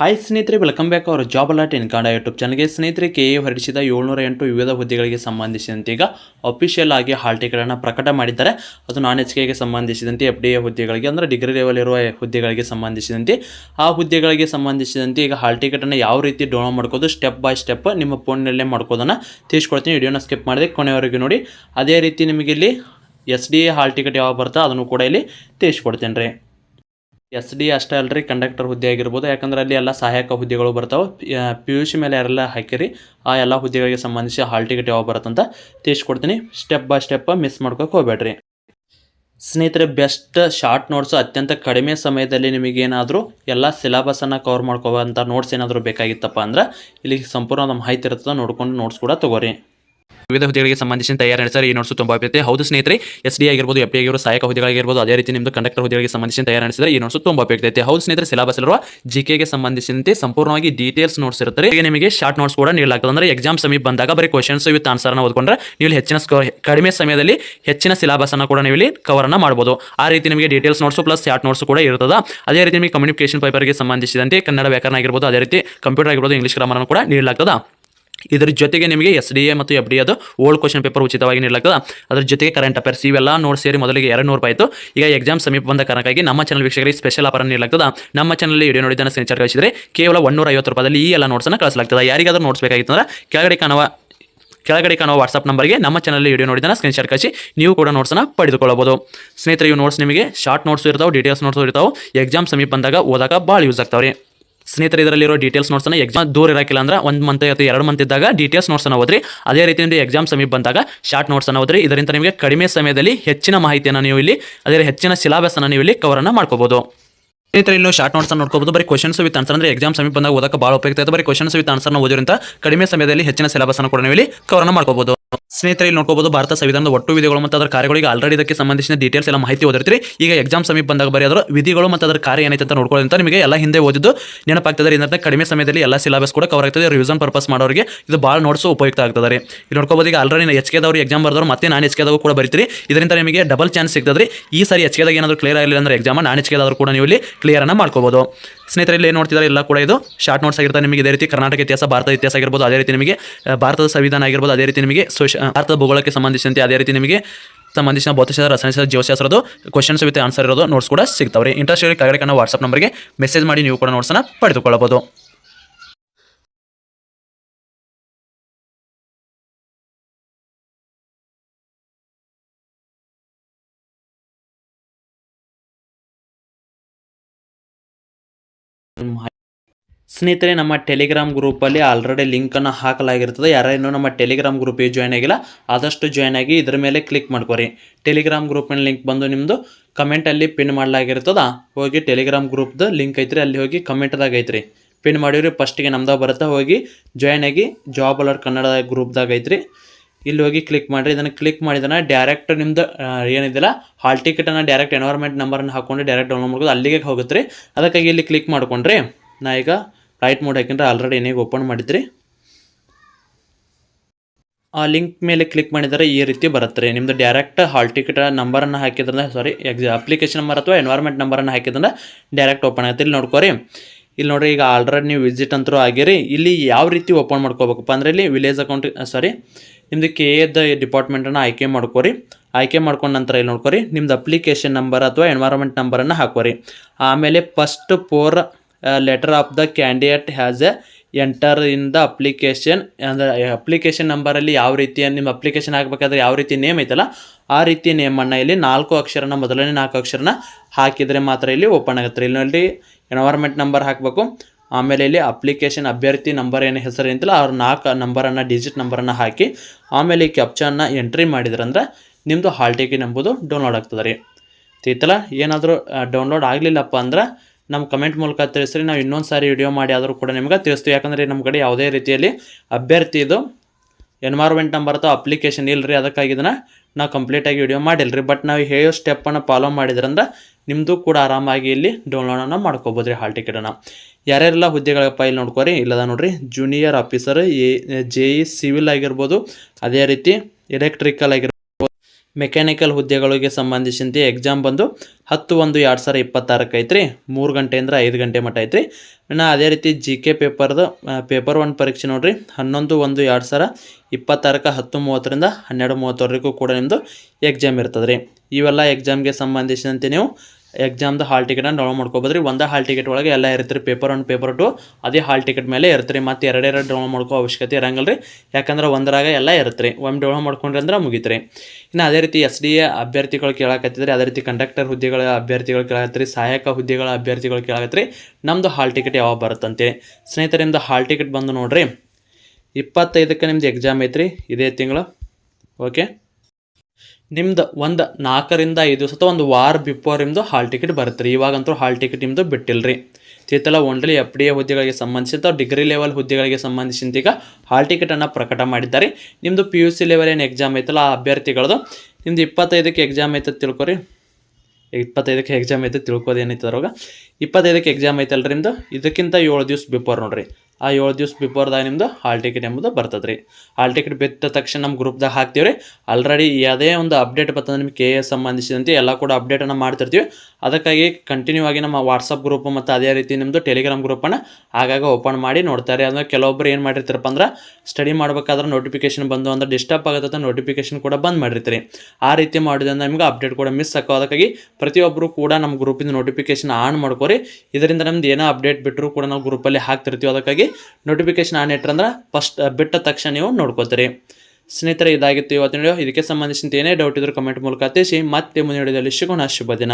Hi ಸ್ನೇಹಿತರೆ welcome back ಅವರ job alert in Kannada YouTube ಚಾನಲ್ಗೆ ಸ್ನೇಹಿತರೆ ಕೆ ಎ ಹೊರಡಿಸಿದ ಏಳ್ನೂರ ಎಂಟು ವಿವಿಧ ಹುದ್ದೆಗಳಿಗೆ ಸಂಬಂಧಿಸಿದಂತೆ ಈಗ ಅಫಿಷಿಯಲ್ ಆಗಿ ಹಾಲ್ ಟಿಕೆಟನ್ನು ಪ್ರಕಟ ಮಾಡಿದ್ದಾರೆ. ಅದು ನಾನ್ ಎಚ್ ಕೆಗೆ ಸಂಬಂಧಿಸಿದಂತೆ ಎಫ್ ಡಿ ಎ ಹುದ್ದೆಗಳಿಗೆ, ಅಂದರೆ ಡಿಗ್ರಿ ಲೆವೆಲ್ ಇರುವ ಹುದ್ದೆಗಳಿಗೆ ಸಂಬಂಧಿಸಿದಂತೆ. ಆ ಹುದ್ದೆಗಳಿಗೆ ಸಂಬಂಧಿಸಿದಂತೆ ಈಗ ಹಾಲ್ ಟಿಕೆಟನ್ನು ಯಾವ ರೀತಿ ಡೌನ್ಲೋಡ್ ಮಾಡ್ಕೋದು ಸ್ಟೆಪ್ ಬೈ ಸ್ಟೆಪ್ ನಿಮ್ಮ ಫೋನ್ನಲ್ಲೇ ಮಾಡ್ಕೋದನ್ನು ತಿಳಿಸ್ಕೊಡ್ತೀನಿ. ವಿಡಿಯೋನ ಸ್ಕಿಪ್ ಮಾಡಿದೆ ಕೊನೆವರೆಗೂ ನೋಡಿ. ಅದೇ ರೀತಿ ನಿಮಗೆ ಇಲ್ಲಿ S D A hall ticket ಯಾವಾಗ ಬರುತ್ತೋ ಅದನ್ನು ಕೂಡ ಇಲ್ಲಿ ತಿಳಿಸ್ಕೊಡ್ತೇನೆ ರೀ ಎಸ್ ಡಿ ಅಷ್ಟೇ ಅಲ್ರಿ ಕಂಡಕ್ಟರ್ ಹುದ್ದೆ ಆಗಿರ್ಬೋದು. ಯಾಕಂದ್ರೆ ಅಲ್ಲಿ ಎಲ್ಲ ಸಹಾಯಕ ಹುದ್ದೆಗಳು ಬರ್ತಾವೆ. ಪಿ ಯು ಸಿ ಮೇಲೆ ಯಾರೆಲ್ಲ ಹಾಕಿರಿ, ಆ ಎಲ್ಲ ಹುದ್ದೆಗಳಿಗೆ ಸಂಬಂಧಿಸಿ ಹಾಲ್ ಟಿಕೆಟ್ ಯಾವಾಗ ಬರುತ್ತಂತ ತಿಳಿಸ್ಕೊಡ್ತೀನಿ. ಸ್ಟೆಪ್ ಬೈ ಸ್ಟೆಪ್ ಮಿಸ್ ಮಾಡ್ಕೋಕೆ ಹೋಗ್ಬೇಡ್ರಿ. ಸ್ನೇಹಿತರೆ ಬೆಸ್ಟ್ ಶಾರ್ಟ್ ನೋಟ್ಸು ಅತ್ಯಂತ ಕಡಿಮೆ ಸಮಯದಲ್ಲಿ ನಿಮಗೇನಾದರೂ ಎಲ್ಲ ಸಿಲೆಬಸನ್ನು ಕವರ್ ಮಾಡ್ಕೋವಂಥ ನೋಟ್ಸ್ ಏನಾದರೂ ಬೇಕಾಗಿತ್ತಪ್ಪ ಅಂದ್ರೆ, ಇಲ್ಲಿ ಸಂಪೂರ್ಣ ಮಾಹಿತಿ ಇರ್ತದೆ ನೋಡ್ಕೊಂಡು ನೋಟ್ಸ್ ಕೂಡ ತಗೋರಿ. ವಿವಿಧ ಹುದ್ದೆಗಳಿಗೆ ಸಂಬಂಧಿಸಿದ ತಯಾರಿ ನಡೆಸಲು ಈ ನೋಟ್ಸ್ ತುಂಬಾ ಉಪಯುಕ್ತ ಹೌದು ಸ್ನೇಹಿತರೆ, ಎಸ್ ಡಿ ಆಗಿರ್ಬೋದು, ಎಫ್ ಡಿ ಆಗಿರ್ಬೋದು, ಸಹಾಯಕ ಹುದ್ದೆಗಳಾಗಿರ್ಬೋದು, ಅದೇ ರೀತಿ ನಿಮ್ಮದು ಕಂಡಕ್ಟರ್ ಹುದ್ದೆಗಳಿಗೆ ಸಂಬಂಧಿಸಿದ ತಯಾರಿ ನಡೆಸಿದರೆ ಈ ನೋಟ್ಸ್ ತುಂಬಾ ಉಪಯುಕ್ತ ಐತೆ ಹೌದು ಸ್ನೇಹಿತರೆ ಸಿಲೆಬಸ್ ಇರುವ ಜಿ ಕೆಗೆ ಸಂಬಂಧಿಸಿದಂತೆ ಸಂಪೂರ್ಣವಾಗಿ ಡೀಟೇಲ್ಸ್ ನೋಟ್ಸ್ ಇರುತ್ತೆ ಈಗ ನಿಮಗೆ ಶಾರ್ಟ್ ನೋಟ್ಸ್ ಕೂಡ ನೀಡಲಾಗ್ತದೆ. ಅಂದ್ರೆ ಎಕ್ಸಾಮ್ ಸಮೀಪ ಬಂದಾಗ ಬರೀ ಕ್ವಶನ್ಸ್ ವಿತ್ ಆನ್ಸರ್ನ ಓದ್ಕೊಂಡ್ರೆ ನೀವು ಹೆಚ್ಚಿನ ಸ್ಕೋರ್ ಕಡಿಮೆ ಸಮಯದಲ್ಲಿ ಹೆಚ್ಚಿನ ಸಿಲಬಸ್ ಅನ್ನು ಕೂಡ ನೀವು ಇಲ್ಲಿ ಅನ್ನ ಮಾಡಬಹುದು ಆ ರೀತಿ ನಿಮಗೆ details notes plus short notes ಕೂಡ ಇರ್ತದೆ ಅದೇ ರೀತಿ ನಿಮಗೆ ಕಮ್ಯುನಿಕೇಶನ್ ಪೇಪರ್ಗೆ ಸಂಬಂಧಿಸಿದಂತೆ ಕನ್ನಡ ವ್ಯಾಕರಣ ಆಗಿರ್ಬೋದು, ಅದೇ ರೀತಿ ಕಂಪ್ಯೂಟರ್ ಆಗಿರ್ಬೋದು ಇಂಗ್ಲೀಷ್ ಗ್ರಾಮರ್ ಕೂಡ ನೀಡಲಾಗ್ತದೆ. ಇದರ ಜೊತೆಗೆ ನಿಮಗೆ ಎಸ್ ಡಿ ಎ ಮತ್ತು ಎಫ್ ಡಿ ಅದು ಓಲ್ಡ್ ಕ್ವಶನ್ ಪೇಪರ್ ಉಚಿತವಾಗಿ ನೀಡಲಾಗ್ತದೆ. ಅದರ ಜೊತೆಗೆ ಕರೆಂಟ್ ಅಫೇರ್ಸ್ ಇವೆಲ್ಲ ನೋಡ್ ಸೇರಿ ಮೊದಲಿಗೆ ಎರಡು ನೂರು ರೂಪಾಯಿ ಈಗ ಎಕ್ಸಾಮ್ ಸಮೀಪ ಬಂದ ಕಾರಣಕ್ಕಾಗಿ ನಮ್ಮ ಚಾನಲ್ ವೀಕ್ಷಕರಿಗೆ ಸ್ಪೆಷಲ್ ಆಫರ್ ನೀಡಲಾಗ್ತದೆ. ನಮ್ಮ ಚಾನಲ್ ವಿಡಿಯೋ ನೋಡಿದ್ದನ್ನು ಸ್ಕ್ರೀನ್ ಕಳಿಸಿದರೆ ಕೇವಲ ಒಂದೂರ ಐವತ್ತು ರೂಪಾಯಿ ಈ ಎಲ್ಲ ನೋಟ್ಸನ್ನು ಕಳಿಸಲಾಗ್ತದೆ. ಯಾರಿಗಾದರೂ ನೋಟ್ಸ್ ಬೇಕಾಗಿತ್ತು ಅಂದ್ರೆ ಕೆಳಗಡೆ ಕಾಣುವ ಕೆಳಗಡೆ ಕಾಣುವ ವಾಟ್ಸಪ್ ನಂಬರ್ಗೆ ನಮ್ಮ ಚಾನಲ್ ವಿಡಿಯೋ ನೋಡಿದ್ದನ್ನು ಸ್ಕ್ರೀನ್ ಶಾಟ್ ಕಳಿಸಿ ನೀವು ಕೂಡ ನೋಟ್ಸನ್ನು ಪಡೆದುಕೊಳ್ಳಬಹುದು. ಸ್ನೇಹಿತರೆ, ಇವು ನೋಟ್ಸ್ ನಿಮಗೆ ಶಾರ್ಟ್ ನೋಟ್ಸ್ ಇರ್ತಾವೆ ಡೀಟೇಲ್ಸ್ ನೋಟ್ಸ್ ಇರ್ತಾವೆ. ಎಕ್ಸಾಮ್ ಸಮೀಪ ಬಂದಾಗ ಓದಾಗ ಭಾಳ ಯೂಸ್ ಆಗ್ತಾವೆ ಸ್ನೇಹಿತರೆ, ಇದರಲ್ಲಿರೋ ಡೀಟೇಲ್ಸ್ ನೋಡ್ಸೋಣ. ಎಕ್ಸಾಮ್ ದೂರ ಇರಕ್ಕಿಲ್ಲ ಅಂದ್ರೆ ಒಂದು ಮಂತ್ ಅಥವಾ ಎರಡು ಮಂತ್ ಇದ್ದಾಗ ಡೀಟೇಲ್ಸ್ ನೋಡ್ಸೋಣ ಓದ್ರಿ ಅದೇ ರೀತಿ ನಿಮಗೆ ಎಕ್ಸಾಮ್ ಸಮೀಪ ಬಂದಾಗ ಶಾರ್ಟ್ ನೋಡ್ಸೋಣ ಓದ್ರಿ ಇದರಿಂದ ನಿಮಗೆ ಕಡಿಮೆ ಸಮಯದಲ್ಲಿ ಹೆಚ್ಚಿನ ಮಾಹಿತಿಯನ್ನು ನೀವು ಇಲ್ಲಿ, ಅದೇ ಹೆಚ್ಚಿನ ಸಿಲಾಬಸ್ನ ನೀವು ಇಲ್ಲಿ ಕವರನ್ನು ಮಾಡ್ಕೋಬಹುದು ಸ್ನೇಹಿತರೆ ಇಲ್ಲಿ ಶಾರ್ಟ್ ನೋಟ್ಸ್ ನೋಡ್ಕೋಬಹುದು ಬರೀ ಕ್ವಶನ್ಸ್ ವಿತ್ ಆನ್ಸರ್ ಅಂದ್ರೆ ಎಕ್ಸಾಮ್ ಸಮೀಪ ಬಂದಾಗ ಓದಕ್ಕೆ ಬಹಳ ಉಪಯುಕ್ತ ಇದೆ ಬರೀ ಕ್ವಶನ್ಸ್ ವಿತ್ ಆನ್ಸರ್ನ ಓದಿರಿಂದ ಕಡಿಮೆ ಸಮಯದಲ್ಲಿ ಹೆಚ್ಚಿನ ಸಿಲಬಸ್ ಅನ್ನು ಕೂಡ ನೀವು ಇಲ್ಲಿ ಕವರನ್ನು ಮಾಡ್ಕೋಬಹುದು ಸ್ನೇಹಿತರೆ, ಇಲ್ಲಿ ನೋಡ್ಕೋಬಹುದು ಭಾರತ ಸಂವಿಧಾನದ ಒಟ್ಟು ವಿಧಿಗಳು ಮತ್ತು ಅದರ ಕಾರ್ಯಗಳಿಗೆ ಆಲ್ರೆಡಿ ಇದಕ್ಕೆ ಸಂಬಂಧಿಸಿದ ಡೀಟೇಲ್ಸ್ ಎಲ್ಲ ಮಾಹಿತಿ ಓದಿರ್ತೀರಿ. ಈಗ ಎಕ್ಸಾಮ್ ಸಮೀಪ ಬಂದಾಗ ಬರೀ ಅದರ ವಿಧಿಗಳು ಮತ್ತು ಅದರ ಕಾರ್ಯ ಏನೈತೆ ಅಂತ ನೋಡ್ಕೊಳ್ಳಿ ಅಂತ ನಿಮಗೆ ಎಲ್ಲ ಹಿಂದೆ ಓದಿದ್ದು ನೆನಪಾಗ್ತದೆ ಇದರಿಂದ ಕಡಿಮೆ ಸಮಯದಲ್ಲಿ ಎಲ್ಲ ಸಿಲಬಸ್ ಕೂಡ ಕವರ್ ಆಗ್ತದೆ. ರಿವಿಷನ್ ಪರ್ಪಸ್ ಮಾಡೋರಿಗೆ ಇದು ಭಾಳ ನೋಟ್ಸು ಉಪಯುಕ್ತ ಆಗ್ತದೆ ಇಲ್ಲಿ ನೋಡ್ಕೋಬಹುದು ಈಗ ಆಲ್ರೆಡಿ ಎಚ್ ಕೆದವ್ರು ಎಕ್ಸಾಮ್ ಬರೆದವರು ಮತ್ತೆ ನಾನು ಎಚ್ ಕೆದಾಗ ಕೂಡ ಬರೀತೀರಿ. ಇದರಿಂದ ನಿಮಗೆ ಡಬಲ್ ಚಾನ್ಸ್ ಸಿಗ್ತದೆ ಈ ಸಾರಿ ಎಚ್ ಕೆದಾಗ ಏನಾದರೂ ಕ್ಲಿಯರ್ ಆಗಲಿಲ್ಲ ಅಂದ್ರೆ ಎಕ್ಸಾಮ್ ನಾನು ಎಚ್ ಕೆದಾದ್ರು ಕೂಡ ನೀವು ಇಲ್ಲಿ ಕ್ಲಿಯರನ್ನು ಮಾಡ್ಕೋಬಹುದು ಸ್ನೇಹಿತರೆ, ಇಲ್ಲಿ ನೋಡ್ತಿದ್ದಾರೆ ಎಲ್ಲ ಕೂಡ ಇದು ಶಾರ್ಟ್ ನೋಟ್ಸ್ ಆಗಿರ್ತಾರೆ ನಿಮಗೆ ಇದೇ ರೀತಿ ಕರ್ನಾಟಕ ಇತಿಹಾಸ, ಭಾರತ ಇತಿಹಾಸ ಆಗಿರ್ಬೋದು, ಅದೇ ರೀತಿ ನಿಮಗೆ, ಭಾರತದ ಸಂವಿಧಾನ ಆಗಿರ್ಬೋದು, ಅದೇ ರೀತಿ ನಿಮಗೆ ಸೋಶ ಭಾರತದ ಭೂಗೋಳಕ್ಕೆ ಸಂಬಂಧಿಸಿದಂತೆ ಅದೇ ರೀತಿ ನಿಮಗೆ ಸಂಬಂಧಿಸಿದ ಭೌತಶಾಸ್ತ್ರ, ರಸಾಯನಶಾಸ್ತ್ರ ಜೀವಶಾಸ್ತ್ರದ ಕ್ವಶನ್ಸ್ ವಿತ್ ಆನ್ಸರ್ ಇರೋದು ನೋಟ್ಸ್ ಕೂಡ ಸಿಗ್ತಾವೆ ರೀ ಇಂಟ್ರೆಸ್ಟ್ ಇರೋ ಕೆಳಗಡೆ ಕಾಣೋ ವಾಟ್ಸಪ್ ನಂಬರ್ಗೆ ಮೆಸೇಜ್ ಮಾಡಿ ನೀವು ಕೂಡ ನೋಟ್ಸನ್ನು ಪಡೆದುಕೊಳ್ಳಬಹುದು. ಸ್ನೇಹಿತರೆ, ನಮ್ಮ ಟೆಲಿಗ್ರಾಮ್ ಗ್ರೂಪಲ್ಲಿ ಆಲ್ರೆಡಿ ಲಿಂಕನ್ನು ಹಾಕಲಾಗಿರ್ತದೆ. ಯಾರೇನು ನಮ್ಮ ಟೆಲಿಗ್ರಾಮ್ ಗ್ರೂಪಿಗೆ ಜಾಯ್ನ್ ಆಗಿಲ್ಲ, ಆದಷ್ಟು ಜಾಯ್ನ್ ಆಗಿ ಇದ್ರ ಮೇಲೆ ಕ್ಲಿಕ್ ಮಾಡ್ಕೊರಿ. ಟೆಲಿಗ್ರಾಮ್ ಗ್ರೂಪಿನ ಲಿಂಕ್ ಬಂದು ನಿಮ್ಮದು ಕಮೆಂಟಲ್ಲಿ ಪಿನ್ ಮಾಡಲಾಗಿರ್ತದ. ಹೋಗಿ ಟೆಲಿಗ್ರಾಮ್ ಗ್ರೂಪ್ದು ಲಿಂಕ್ ಐತ್ರಿ, ಅಲ್ಲಿ ಹೋಗಿ ಕಮೆಂಟ್ದಾಗ ಐತ್ರಿ. ಪಿನ್ ಮಾಡಿವ್ರಿ ಫಸ್ಟಿಗೆ ನಮ್ದಾಗ ಬರುತ್ತೆ, ಹೋಗಿ ಜಾಯ್ನ್ ಆಗಿ ಜಾಬ್ ಅಲರ್ಟ್ ಕನ್ನಡ ಗ್ರೂಪ್ದಾಗ ಐತ್ರಿ. ಇಲ್ಲಿ ಹೋಗಿ ಕ್ಲಿಕ್ ಮಾಡಿರಿ. ಇದನ್ನು ಕ್ಲಿಕ್ ಮಾಡಿದನ ಡೈರೆಕ್ಟ್ ನಿಮ್ದು ಏನಿದೆಲ್ಲ ಹಾಲ್ ಟಿಕೆಟನ್ನು ಡೈರೆಕ್ಟ್ ಎನ್ವೈರ್ಮೆಂಟ್ ನಂಬರನ್ನು ಹಾಕೊಂಡು ಡೈರೆಕ್ಟ್ ಡೌನ್ಲೋಡ್ ಮಾಡ್ಬೋದು ಅಲ್ಲಿಗೆ ಹೋಗುತ್ತೆ ಅದಕ್ಕಾಗಿ ಇಲ್ಲಿ ಕ್ಲಿಕ್ ಮಾಡ್ಕೊಂಡ್ರಿ. ನಾ ಈಗ ರೈಟ್ ಮೋಡ್ ಹಾಕಿದ್ರೆ ಆಲ್ರೆಡಿ ಏನಿಗೆ ಓಪನ್ ಮಾಡಿದ್ರಿ. ಆ ಲಿಂಕ್ ಮೇಲೆ ಕ್ಲಿಕ್ ಮಾಡಿದರೆ ಈ ರೀತಿ ಬರುತ್ತೆ ರೀ ನಿಮ್ಮದು ಡೈರೆಕ್ಟ್ ಹಾಲ್ ಟಿಕೆಟ್ ನಂಬರನ್ನು ಹಾಕಿದ್ರೆ ಸಾರಿ ಎಕ್ಸ್ ಅಪ್ಲಿಕೇಶನ್ ನಂಬರ್ ಅಥವಾ ಎನ್ವೈರ್ಮೆಂಟ್ ನಂಬರನ್ನು ಹಾಕಿದ್ರೆ ಡೈರೆಕ್ಟ್ ಓಪನ್ ಆಗುತ್ತೆ. ಇಲ್ಲಿ ನೋಡ್ಕೋರಿ. ಇಲ್ಲಿ ನೋಡ್ರಿ, ಈಗ ಆಲ್ರೆಡಿ ನೀವು ವಿಸಿಟ್ ಅಂತರೂ ಆಗಿರಿ. ಇಲ್ಲಿ ಯಾವ ರೀತಿ ಓಪನ್ ಮಾಡ್ಕೋಬೇಕಪ್ಪ ಅಂದರೆ ಇಲ್ಲಿ ವಿಲೇಜ್ ಅಕೌಂಟ್ ಸಾರಿ ನಿಮ್ಮದು ಕೆ ಎದ ಡಿಪಾರ್ಟ್ಮೆಂಟನ್ನು ಆಯ್ಕೆ ಮಾಡ್ಕೋರಿ. ಆಯ್ಕೆ ಮಾಡ್ಕೊಂಡ ನಂತರ ಇಲ್ಲಿ ನೋಡ್ಕೋರಿ. ನಿಮ್ದು ಅಪ್ಲಿಕೇಶನ್ ನಂಬರ್ ಅಥವಾ ಎನ್ವೈರ್ಮೆಂಟ್ ನಂಬರನ್ನು ಹಾಕೋರಿ ಆಮೇಲೆ first four letter of the candidate has a enter in the application ಅಂದರೆ ಅಪ್ಲಿಕೇಶನ್ ನಂಬರಲ್ಲಿ ಯಾವ ರೀತಿಯ, ನಿಮ್ಮ ಅಪ್ಲಿಕೇಶನ್ ಹಾಕಬೇಕಾದ್ರೆ ಯಾವ ರೀತಿ ನೇಮ್ ಐತಲ್ಲ, ಆ ರೀತಿ ನೇಮನ್ನು ಇಲ್ಲಿ ನಾಲ್ಕು ಅಕ್ಷರನ, ಮೊದಲನೇ ನಾಲ್ಕು ಅಕ್ಷರನ ಹಾಕಿದರೆ ಮಾತ್ರ ಇಲ್ಲಿ ಓಪನ್ ಆಗುತ್ತೆ. ಇಲ್ಲಿ ಎನ್ವೈರ್ಮೆಂಟ್ ನಂಬರ್ ಹಾಕಬೇಕು. ಆಮೇಲೆ ಇಲ್ಲಿ ಅಪ್ಲಿಕೇಶನ್ ಅಭ್ಯರ್ಥಿ ನಂಬರ್ ಏನು ಹೆಸರು ಏನಿಲ್ಲ ಅವ್ರ ನಾಲ್ಕು ನಂಬರನ್ನು ಡಿಜಿಟ್ ನಂಬರನ್ನು ಹಾಕಿ, ಆಮೇಲೆ ಈ ಕ್ಯಾಪ್ಚನ್ನ ಎಂಟ್ರಿ ಮಾಡಿದ್ರಂದ್ರೆ ನಿಮ್ಮದು ಹಾಲ್ ಟಿಕೆಟ್ ಎಂಬುದು ಡೌನ್ಲೋಡ್ ಆಗ್ತದೆ ರೀ. ತಿತ್ತಲ್ಲ ಏನಾದರೂ ಡೌನ್ಲೋಡ್ ಆಗಲಿಲ್ಲಪ್ಪ ಅಂದ್ರೆ ನಮ್ಮ ಕಮೆಂಟ್ ಮೂಲಕ ತಿಳಿಸ್ರಿ. ನಾವು ಇನ್ನೊಂದು ಸಾರಿ ವಿಡಿಯೋ ಮಾಡಿ ಆದರೂ ಕೂಡ ನಿಮ್ಗೆ ತಿಳಿಸ್ತೀವಿ. ಯಾಕಂದರೆ ನಮ್ಮ ಕಡೆ ಯಾವುದೇ ರೀತಿಯಲ್ಲಿ ಅಭ್ಯರ್ಥಿ ಇದು ಎನ್ವೈರ್ಮೆಂಟ್ ನಂಬರ್ ಅಥವಾ ಅಪ್ಲಿಕೇಶನ್ ಇಲ್ಲ ರೀ ಅದಕ್ಕಾಗಿ ಇದನ್ನು ನಾವು ಕಂಪ್ಲೀಟಾಗಿ ವಿಡಿಯೋ ಮಾಡಿಲ್ಲ ರೀ ಬಟ್ ನಾವು ಹೇಳೋ ಸ್ಟೆಪ್ಪನ್ನು ಫಾಲೋ ಮಾಡಿದ್ರಂದ್ರೆ ನಿಮ್ಮದು ಕೂಡ ಆರಾಮಾಗಿ ಇಲ್ಲಿ ಡೌನ್ಲೋಡನ್ನು ಮಾಡ್ಕೋಬೋದು ರೀ ಹಾಲ್ ಟಿಕೆಟನ್ನು ಯಾರ್ಯಾರೆಲ್ಲ ಹುದ್ದೆಗಳಪ್ಪ ಇಲ್ಲಿ ನೋಡ್ಕೋರಿ, ಇಲ್ಲದ ನೋಡ್ರಿ junior officer A J E civil ಆಗಿರ್ಬೋದು, ಅದೇ ರೀತಿ ಎಲೆಕ್ಟ್ರಿಕಲ್ ಆಗಿರ್ಬೋದು ಮೆಕ್ಯಾನಿಕಲ್ ಹುದ್ದೆಗಳಿಗೆ ಸಂಬಂಧಿಸಿದಂತೆ ಎಕ್ಸಾಮ್ ಬಂದು ಹತ್ತು ಒಂದು ಎರಡು ಸಾವಿರ ಇಪ್ಪತ್ತಾರಕ್ಕೆ ಐತ್ರಿ. ಮೂರು ಗಂಟೆಯಿಂದ ಐದು ಗಂಟೆ ಮಟ್ಟ ಐತ್ರಿ. ಇನ್ನು ಅದೇ ರೀತಿ ಜಿ ಕೆ ಪೇಪರ್ದು ಪೇಪರ್ ಒನ್ ಪರೀಕ್ಷೆ ನೋಡಿರಿ. ಹನ್ನೊಂದು ಒಂದು ಎರಡು ಸಾವಿರ ಇಪ್ಪತ್ತಾರಕ್ಕೆ ಹತ್ತು ಮೂವತ್ತರಿಂದ ಹನ್ನೆರಡು ಮೂವತ್ತರವರೆಗೂ ಕೂಡ ನಿಮ್ಮದು ಎಕ್ಸಾಮ್ ಇರ್ತದೆ ರೀ ಇವೆಲ್ಲ ಎಕ್ಸಾಮ್ಗೆ ಸಂಬಂಧಿಸಿದಂತೆ ನೀವು ಎಕ್ಸಾಮ್ದು ಹಾಲ್ ಟಿಕೆಟನ್ನು ಡೌನ್ಲೋಡ್ ಮಾಡ್ಕೊಬೋದು ರೀ. ಒಂದೇ ಹಾಲ್ ಟಿಕೆಟ್ ಒಳಗೆ ಎಲ್ಲ ಇರ್ತೀರಿ ಪೇಪರ್ ಒನ್ ಪೇಪರ್ ಟು ಅದೇ ಹಾಲ್ ಟಿಕೆಟ್ ಮೇಲೆ ಇರ್ತೀರಿ ಮತ್ತು ಎರಡೆರಡು ಡೌನ್ಲೋಡ್ ಮಾಡ್ಕೋ ಅವಶ್ಯಕತೆ ಇರಂಗಿಲ್ಲ ರೀ. ಯಾಕಂದ್ರೆ ಒಂದರಾಗ ಎಲ್ಲ ಇರುತ್ತೆ ರೀ. ಒಮ್ಮೆ ಡೌನ್ಲೋಡ್ ಮಾಡ್ಕೊಂಡ್ರಿ ಅಂದ್ರೆ ಮುಗಿತ್ರಿ ಇನ್ನು ಅದೇ ರೀತಿ ಎಸ್ ಡಿ ಎ ಅಭ್ಯರ್ಥಿಗಳು ಕೇಳಾಕತ್ತಿದ್ರಿ ಅದೇ ರೀತಿ ಕಂಡಕ್ಟರ್ ಹುದ್ದೆಗಳ ಅಭ್ಯರ್ಥಿಗಳು ಕೇಳಕತ್ರಿ ಸಹಾಯಕ ಹುದ್ದೆಗಳ ಅಭ್ಯರ್ಥಿಗಳು ಕೇಳಕತ್ರಿ ನಮ್ಮದು ಹಾಲ್ ಟಿಕೆಟ್ ಯಾವಾಗ ಬರುತ್ತಂತೆ? ಸ್ನೇಹಿತರೆ ನಿಮ್ಮದು ಹಾಲ್ ಟಿಕೆಟ್ ಬಂದು ನೋಡ್ರಿ. ಇಪ್ಪತ್ತೈದಕ್ಕೆ ನಿಮ್ದು ಎಕ್ಸಾಮ್ ಐತ್ರಿ. ಇದೇ ತಿಂಗಳು. ಓಕೆ ನಿಮ್ದು ಒಂದು ನಾಲ್ಕರಿಂದ ಐದು ದಿವಸ ಅಥವಾ ಒಂದು ವಾರ ಬಿಫೋರ್ ನಿಮ್ಮದು ಹಾಲ್ ಟಿಕೆಟ್ ಬರುತ್ತೆ ರೀ. ಇವಾಗಂತೂ ಹಾಲ್ ಟಿಕೆಟ್ ನಿಮ್ಮದು ಬಿಟ್ಟಿಲ್ಲ ರೀ. ತಿತ್ತಲ ಓನ್ಲಿ ಎಫ್ ಡಿ ಎ ಹುದ್ದೆಗಳಿಗೆ ಸಂಬಂಧಿಸಿದ ಡಿಗ್ರಿ ಲೆವೆಲ್ ಹುದ್ದೆಗಳಿಗೆ ಸಂಬಂಧಿಸಿದ ಈಗ ಹಾಲ್ ಟಿಕೆಟನ್ನು ಪ್ರಕಟ ಮಾಡಿದ್ದಾರೆ. ನಿಮ್ಮದು ಪಿ ಯು ಸಿ ಲೆವೆಲ್ ಏನು ಎಕ್ಸಾಮ್ ಐತಲ್ಲ ಆ ಅಭ್ಯರ್ಥಿಗಳದು? ನಿಮ್ದು ಇಪ್ಪತ್ತೈದಕ್ಕೆ ಎಕ್ಸಾಮ್ ಐತೆ ತಿಳ್ಕೊರಿ ಇಪ್ಪತ್ತೈದಕ್ಕೆ ಎಕ್ಸಾಮ್ ಐತೆ ತಿಳ್ಕೋದು ಏನೈತೆ ಅದ್ರಾಗ ಇಪ್ಪತ್ತೈದಕ್ಕೆ ಎಕ್ಸಾಮ್ ಐತಲ್ಲ ರೀ ನಿಮ್ಮದು ಇದಕ್ಕಿಂತ ಏಳು ದಿವ್ಸ ಬಿಫೋರ್ ನೋಡ್ರಿ. ಆ ಏಳು ದಿವಸ ಬಿಫೋರ್ದಾಗ ನಿಮ್ಮದು ಹಾಲ್ ಟಿಕೆಟ್ ಎಂಬುದು ಬರ್ತದೆ ರೀ ಹಾಲ್ ಟಿಕೆಟ್ ಬಿತ್ತ ತಕ್ಷಣ ನಮ್ಮ ಗ್ರೂಪ್ದಾಗ ಹಾಕ್ತೀವಿ ರೀ ಆಲ್ರೆಡಿ ಯಾವುದೇ ಒಂದು ಅಪ್ಡೇಟ್ ಬರ್ತದೆ ನಿಮ್ಗೆ ಕೆ ಎ ಸಂಬಂಧಿಸಿದಂತೆ ಎಲ್ಲ ಕೂಡ ಅಪ್ಡೇಟನ್ನು ಮಾಡ್ತಿರ್ತೀವಿ. ಅದಕ್ಕಾಗಿ ಕಂಟಿನ್ಯೂ ಆಗಿ ನಮ್ಮ ವಾಟ್ಸಪ್ ಗ್ರೂಪ್ ಮತ್ತು ಅದೇ ರೀತಿ ನಿಮ್ಮದು ಟೆಲಿಗ್ರಾಮ್ ಗ್ರೂಪನ್ನು ಆಗಾಗ ಓಪನ್ ಮಾಡಿ ನೋಡ್ತಾರೆ. ಅಂದರೆ ಕೆಲವೊಬ್ಬರು ಏನು ಮಾಡಿರ್ತಾರಪ್ಪ ಅಂದ್ರೆ ಸ್ಟಡಿ ಮಾಡಬೇಕಾದ್ರೆ ನೋಟಿಫಿಕೇಶನ್ ಬಂದು ಅಂದ್ರೆ ಡಿಸ್ಟರ್ಬ್ ಆಗುತ್ತೆ ನೋಟಿಫಿಕೇಶನ್ ಕೂಡ ಬಂದ್ ಮಾಡಿರ್ತೀರಿ. ಆ ರೀತಿ ಮಾಡೋದ್ರಿಂದ ನಿಮ್ಗೆ ಅಪ್ಡೇಟ್ ಕೂಡ ಮಿಸ್ ಆಗೋ ಅದಕ್ಕಾಗಿ ಪ್ರತಿಯೊಬ್ಬರು ಕೂಡ ನಮ್ಮ ಗ್ರೂಪಿಂದ ನೋಟಿಫಿಕೇಶನ್ ಆನ್ ಮಾಡ್ಕೋರಿ. ಇದರಿಂದ ನಮ್ದು ಏನೋ ಅಪ್ಡೇಟ್ ಬಿಟ್ಟರು ಕೂಡ ನಾವು ಗ್ರೂಪಲ್ಲಿ ಹಾಕ್ತಿರ್ತೀವಿ. ಅದಕ್ಕಾಗಿ ನೋಟಿಫಿಕೇಶನ್ ಆನ್ ಇಟ್ರಂದ್ರೆ ಫಸ್ಟ್ ಬಿಟ್ಟ ತಕ್ಷಣ ನೀವು ನೋಡ್ಕೋತೀರಿ. ಸ್ನೇಹಿತರೆ, ಇದಾಗಿತ್ತು ಇವತ್ತಿನ ವಿಡಿಯೋ ಇದಕ್ಕೆ ಸಂಬಂಧಿಸಿದಂತೆ ಏನೇ ಡೌಟ್ ಇದ್ರೂ ಕಮೆಂಟ್ ಮೂಲಕ ತಿಳಿಸಿ. ಮತ್ತೆ ಮುಂದಿನ ವಿಡಿಯೋದಲ್ಲಿ ಸಿಗೋಣ. ಶುಭ ದಿನ.